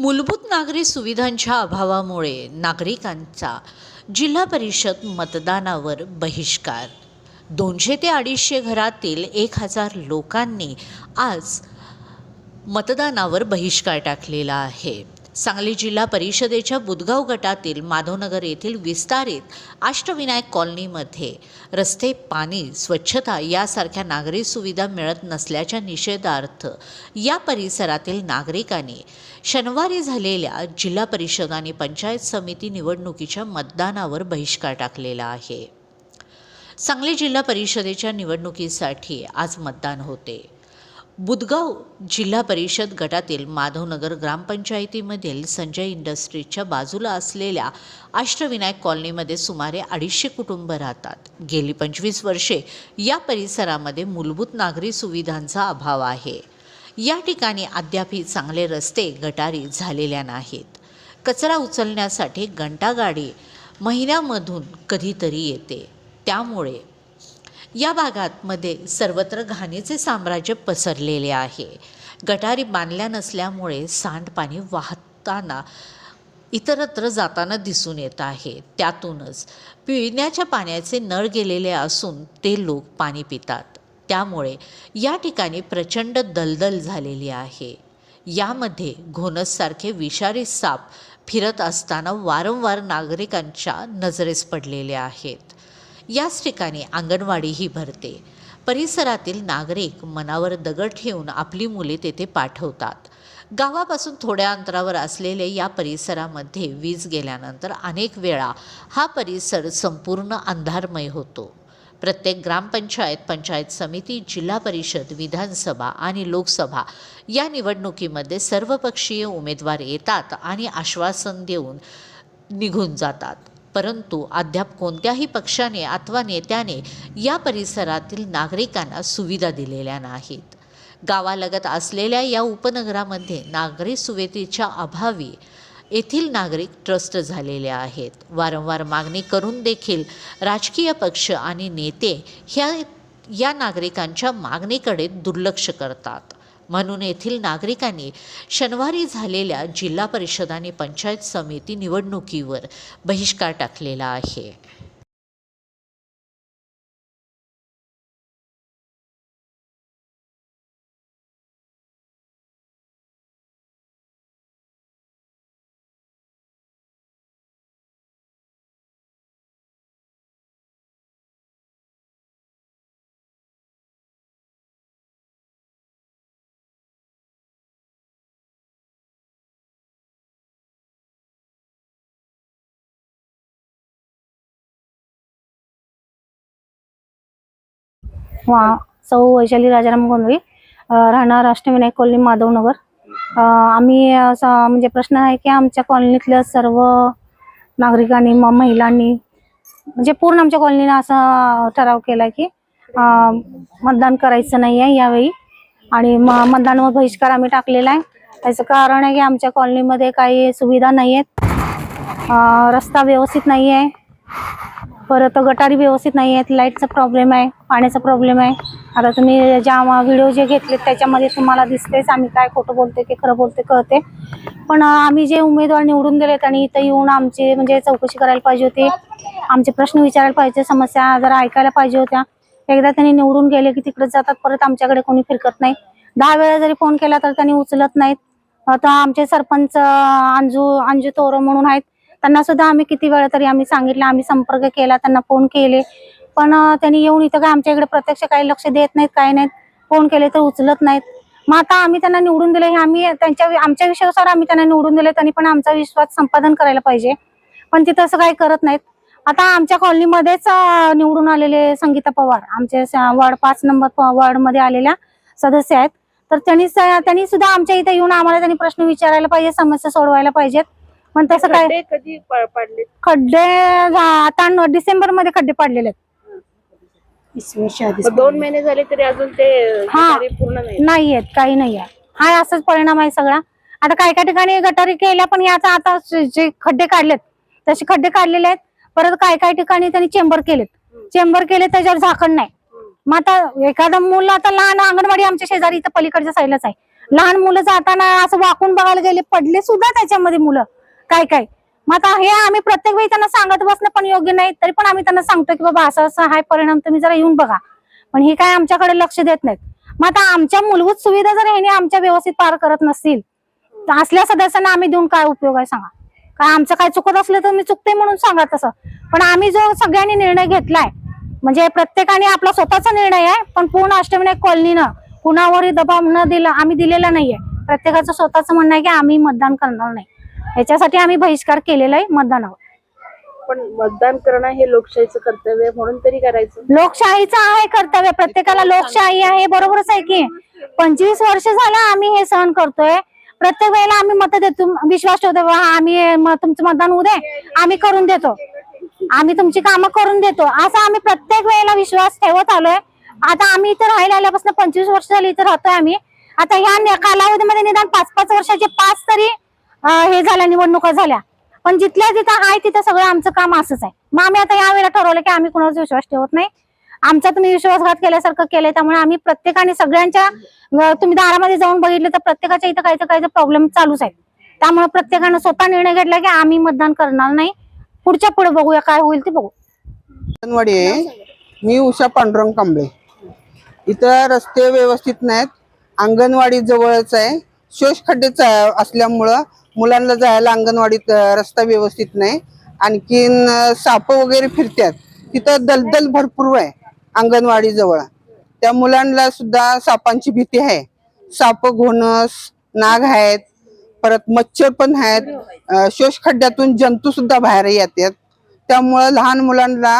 मूलभूत नागरी सुविधांच्या अभावामुळे नागरिकांचा जिल्हा परिषद मतदानावर बहिष्कार. दोनशे ते अडीचशे घरातील एक हजार लोकांनी आज मतदानावर बहिष्कार टाकलेला आहे. सांगली जिल्हा परिषदेच्या बुदगाव गटातील माधवनगर येथील विस्तारित अष्टविनायक कॉलनीमध्ये रस्ते पाणी स्वच्छता यासारख्या नागरी सुविधा मिळत नसल्याच्या निषेधार्थ या परिसरातील नागरिकांनी शनिवारी झालेल्या जिल्हा परिषद आणि पंचायत समिती निवडणुकीच्या मतदानावर बहिष्कार टाकलेला आहे. सांगली जिल्हा परिषदेच्या निवडणुकीसाठी आज मतदान होते. बुदगाव जिल्हा परिषद गटातील माधवनगर ग्रामपंचायतीमधील संजय इंडस्ट्रीजच्या बाजूला असलेल्या अष्टविनायक कॉलनीमध्ये सुमारे अडीचशे कुटुंब राहतात. गेली पंचवीस वर्षे या परिसरामध्ये मूलभूत नागरी सुविधांचा अभाव आहे. या ठिकाणी अद्यापही चांगले रस्ते गटारी झालेल्या नाहीत. कचरा उचलण्यासाठी घंटागाडी महिन्यामधून कधीतरी येते. त्यामुळे या भागातमध्ये सर्वत्र घाणीचे साम्राज्य पसरलेले आहे. गटारी बांधल्या नसल्यामुळे सांडपाणी वाहताना इतरत्र जाताना दिसून येत आहे. त्यातूनच पिण्याच्या पाण्याचे नळ गेलेले असून ते लोक पाणी पितात. त्यामुळे या ठिकाणी प्रचंड दलदल झालेली आहे. यामध्ये घोणससारखे विषारी साप फिरत असताना वारंवार नागरिकांच्या नजरेस पडलेले आहेत. याच ठिकाणी अंगणवाडीही भरते. परिसरातील नागरिक मनावर दगड ठेवून आपली मुले तेथे पाठवतात. गावापासून थोड्या अंतरावर असलेल्या या परिसरामध्ये वीज गेल्यानंतर अनेक वेळा हा परिसर संपूर्ण अंधारमय होतो. प्रत्येक ग्रामपंचायत पंचायत समिती जिल्हा परिषद विधानसभा आणि लोकसभा या निवडणुकीमध्ये सर्वपक्षीय उमेदवार येतात आणि आश्वासन देऊन निघून जातात. परंतु अद्याप कोणत्याही पक्षाने अथवा नेत्याने या परिसरातील नागरिकांना सुविधा दिलेल्या नाहीत. गावालगत असलेल्या या उपनगरामध्ये नागरी सुविधेच्या अभावी येथील नागरिक ट्रस्ट झालेले आहेत. वारंवार मागणी करून देखील राजकीय पक्ष आणि नेते ह्या या नागरिकांच्या मागणीकडे दुर्लक्ष करतात. म्हणून येथील नागरिकांनी शनिवारी झालेल्या जिल्हा परिषद आणि पंचायत समिती निवडणुकीवर बहिष्कार टाकलेला आहे. सौ वैशाली राजाराम गोंधळी राहणार अष्टविनायक कॉलनी माधवनगर आम्ही असा म्हणजे प्रश्न आहे की आमच्या कॉलनीतल्या सर्व नागरिकांनी म महिलांनी म्हणजे पूर्ण आमच्या कॉलनीनं असा ठराव केला की मतदान करायचं नाही आहे यावेळी. आणि म मतदानावर बहिष्कार आम्ही टाकलेला आहे. त्याचं कारण आहे की आमच्या कॉलनीमध्ये काही सुविधा नाही आहेत रस्ता व्यवस्थित नाही आहे परत गटारी व्यवस्थित नाही आहेत लाईटचा प्रॉब्लेम आहे पाण्याचा प्रॉब्लेम आहे. आता तुम्ही ज्या व्हिडिओ जे घेतलेत त्याच्यामध्ये तुम्हाला दिसतेच आम्ही काय खोटं बोलते ते खरं बोलते कळते पण आम्ही जे उमेदवार निवडून दिलेत त्यांनी इथं येऊन आमची म्हणजे चौकशी करायला पाहिजे होती आमचे प्रश्न विचारायला पाहिजे समस्या जरा ऐकायला पाहिजे होत्या. एकदा त्यांनी निवडून गेले की तिकडे जातात परत आमच्याकडे कोणी फिरकत नाही. दहा वेळा जरी फोन केला तर त्यांनी उचलत नाहीत. आता आमचे सरपंच अंजू अंजू तोरो म्हणून आहेत. त्यांना सुद्धा आम्ही किती वेळा तरी आम्ही सांगितलं आम्ही संपर्क केला त्यांना फोन केले. पण त्यांनी येऊन इथं काय आमच्या इकडे प्रत्यक्ष काही लक्ष देत नाहीत काय नाहीत. फोन केले तर उचलत नाहीत. मग आता आम्ही त्यांना निवडून दिले हे आम्ही त्यांच्या आमच्या विषयानुसार आम्ही त्यांना निवडून दिले त्यांनी पण आमचा विश्वास संपादन करायला पाहिजे. पण ते तसं काही करत नाहीत. आता आमच्या कॉलनीमध्येच निवडून आलेले संगीता पवार आमचे वॉर्ड पाच नंबर वार्डमध्ये आलेल्या सदस्य आहेत. तर त्यांनी त्यांनी सुद्धा आमच्या इथे येऊन आम्हाला त्यांनी प्रश्न विचारायला पाहिजे समस्या सोडवायला पाहिजेत. पण तसं काय? खड्डे कधी प- पडले खड्डे झा- आता डिसेंबरमध्ये खड्डे पडलेले आहेत दोन महिने झाले तरी अजून ते हा. गटारी पूर्ण नाही नाही आहेत काही नाही आहे हा असाच परिणाम आहे सगळा. आता काय काय ठिकाणी गटारी केल्या पण याचा आता जे जे खड्डे काढलेत तसे खड्डे काढलेले आहेत. परत काय काय ठिकाणी त्यांनी चेंबर केलेत. चेंबर केले त्याच्यावर झाकण नाही. मग आता एखादा मुलं आता लहान अंगणवाडी आमच्या शेजारी इथं पलीकडच्या साईडलाच आहे. लहान मुलं जाताना असं वाकून बघायला गेले पडले सुद्धा त्याच्यामध्ये मुलं. काय काय? मग आता हे आम्ही प्रत्येक वेळी त्यांना सांगत बसणं पण योग्य नाही तरी पण आम्ही त्यांना सांगतो की बाबा असं असं हाय परिणाम तुम्ही जरा येऊन बघा. पण हे काय आमच्याकडे लक्ष देत नाहीत. मग आता आमच्या मूलभूत सुविधा जर ह्याने आमच्या व्यवस्थित पार करत नसतील तर असल्या सदस्यांना आम्ही देऊन काय उपयोग आहे सांगा? काय आमचं काय चुकत असलं तर मी चुकते म्हणून सांगा तसं. पण आम्ही जो सगळ्यांनी निर्णय घेतलाय म्हणजे प्रत्येकाने आपला स्वतःचा निर्णय आहे पण पूर्ण अष्टविनायक कॉलनीनं कुणावरही दबाव न दिला आम्ही दिलेला नाहीये. प्रत्येकाचं स्वतःचं म्हणणं आहे की आम्ही मतदान करणार नाही. याच्यासाठी आम्ही बहिष्कार केलेला आहे मतदानावर. पण मतदान करणं हे लोकशाहीचं कर्तव्य आहे म्हणून तरी करायचं. लोकशाहीचं आहे कर्तव्य प्रत्येकाला लोकशाही आहे बरोबरच आहे की. पंचवीस वर्ष झालं आम्ही हे सहन करतोय. प्रत्येक वेळेला आम्ही मत देतो विश्वास ठेवतो बा, हा, आम्ही म- तुमचं मतदान दे आम्ही करून देतो. आम्ही तुमची कामं करून देतो. असा आम्ही प्रत्येक वेळेला विश्वास ठेवत आलोय. आता आम्ही इथं राहायला आल्यापासून पंचवीस वर्ष झाली इथं राहतोय आम्ही. आता ह्या नि- कालावधीमध्ये निदान पाच पाच वर्षाचे पाच तरी हे झाल्या निवडणुका झाल्या. पण जिथल्या जिथं आहे तिथं सगळं आमचं काम असंच आहे. मग आम्ही आता यावेळेला ठरवलं की आम्ही कुणावर विश्वास ठेवत नाही. आमचा तुम्ही विश्वासघात केल्यासारखं केलंय त्यामुळे आम्ही प्रत्येकाने सगळ्यांच्या तुम्ही दारामध्ये जाऊन बघितलं तर प्रत्येकाच्या इथं काही तर काही प्रॉब्लेम चालूच आहे. त्यामुळे प्रत्येकानं स्वतः निर्णय घेतला की आम्ही मतदान करणार नाही. पुढच्या पुढे बघूया काय होईल ते बघू. अंगणवाडी मी उषा पांडुरंग कांबळे. इथं रस्ते व्यवस्थित नाहीत. अंगणवाडी जवळच आहे. शोष खड्डेच असल्यामुळं मुलांना जायला अंगणवाडीत रस्ता व्यवस्थित नाही. आणखीन साप वगैरे फिरतात तिथं दलदल भरपूर आहे अंगणवाडी जवळ त्या मुलांना सुद्धा सापांची भीती आहे. साप घोणस नाग आहेत परत मच्छर पण आहेत. शोष खड्ड्यातून जंतू सुद्धा बाहेर येतात. त्यामुळं लहान मुलांना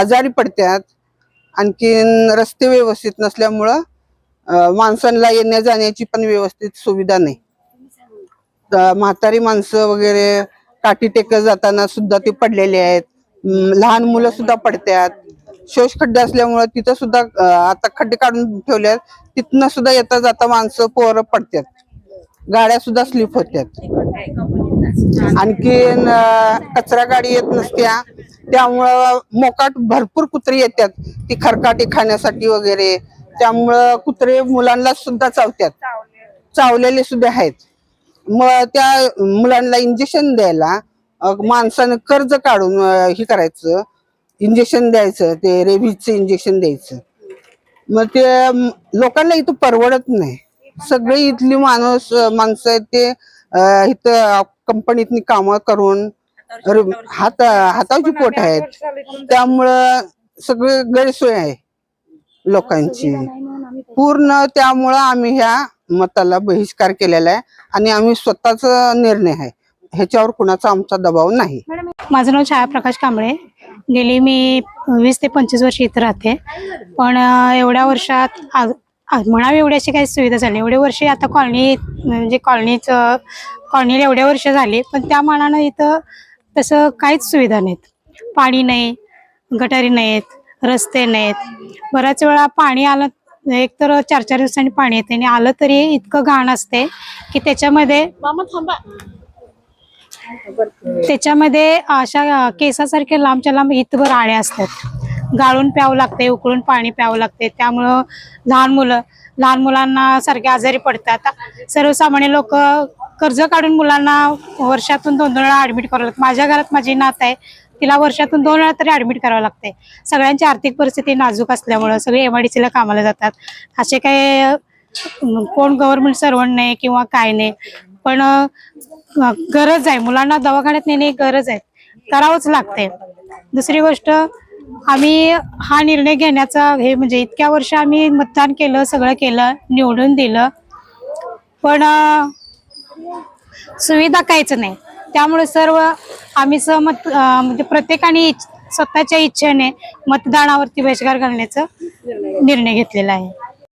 आजारी पडतात. आणखीन रस्ते व्यवस्थित नसल्यामुळं माणसांना येण्या जाण्याची पण व्यवस्थित सुविधा नाही. म्हातारी माणसं वगैरे काठी टेकत जाताना सुद्धा ते पडलेले आहेत. लहान मुलं सुद्धा पडतात. शोष खड्डे असल्यामुळे तिथं सुद्धा आता खड्डे काढून ठेवल्यात तिथनं सुद्धा येता जाता माणसं पोरं पडतात. गाड्या सुद्धा स्लिप होत्यात. आणखीन कचरा गाडी येत नसत्या. त्यामुळं मोकाट भरपूर कुत्री येतात ती खरकाटी खाण्यासाठी वगैरे. त्यामुळं कुत्रे मुलांना सुद्धा चावतात चावलेले सुद्धा आहेत. मग त्या मुलांना इंजेक्शन द्यायला माणसानं कर्ज काढून हे करायचं इंजेक्शन द्यायचं ते रेबीजचं इंजेक्शन द्यायचं. मग ते लोकांना इथं परवडत नाही. सगळे इथली माणूस माणसं आहेत ते इथं कंपनीतनी कामं करून हात हाताची पोट आहेत. त्यामुळं सगळे गैरसोय आहे लोकांची. पूर्ण त्यामुळं आम्ही ह्या मताला बहिष्कार केलेला आहे आणि आम्ही स्वतःच निर्णय आहे. ह्याच्यावर कुणाचा आमचा दबाव नाही. माझं नाव छाया प्रकाश कांबळे. गेली मी वीस ते पंचवीस वर्ष इथं राहते. पण एवढ्या वर्षात आज म्हणावी एवढी अशी काही सुविधा झाली एवढे वर्षी आता कॉलनी म्हणजे कॉलनीचं कॉलनीला एवढे वर्ष झाली पण त्या मानानं इथं तसं काहीच सुविधा नाहीत. पाणी नाही गटारी नाहीत रस्ते नाहीत. बऱ्याच वेळा पाणी आलं एक तर चार चार दिवसांनी पाणी येते आणि आलं तरी इतकं घाण असते की त्याच्यामध्ये त्याच्यामध्ये अशा केसासारख्या लांबच्या लांब इथभर आळ्या असतात. गाळून प्यावं लागते उकळून पाणी प्यावं लागते त्यामुळं लहान मुलं लहान मुलांना सारखे आजारी पडतात. सर्वसामान्य लोक कर्ज काढून मुलांना वर्षातून दोन दोन वेळा ऍडमिट करावं लागतं. माझ्या घरात माझी नात आहे. तिला वर्षातून दोन वेळा तरी ऍडमिट करावं लागते सगळ्यांची आर्थिक परिस्थिती नाजूक असल्यामुळं सगळे एमआयडीसीला कामाला जातात. असे काही कोण गव्हर्नमेंट सर्वंट नाही किंवा काय नाही. पण गरज आहे. मुलांना दवाखान्यात नेणे गरज आहे. करावंच लागते दुसरी गोष्ट आम्ही हा निर्णय घेण्याचा हे म्हणजे इतक्या वर्ष आम्ही मतदान केलं सगळं केलं निवडून दिलं. पण सुविधा काहीच नाही. त्यामुळे सर्व आम्ही सहमत म्हणजे प्रत्येकाने इच्छ- स्वतःच्या इच्छेने मतदानावरती बहिष्कार घालण्याचा निर्णय घेतलेला आहे.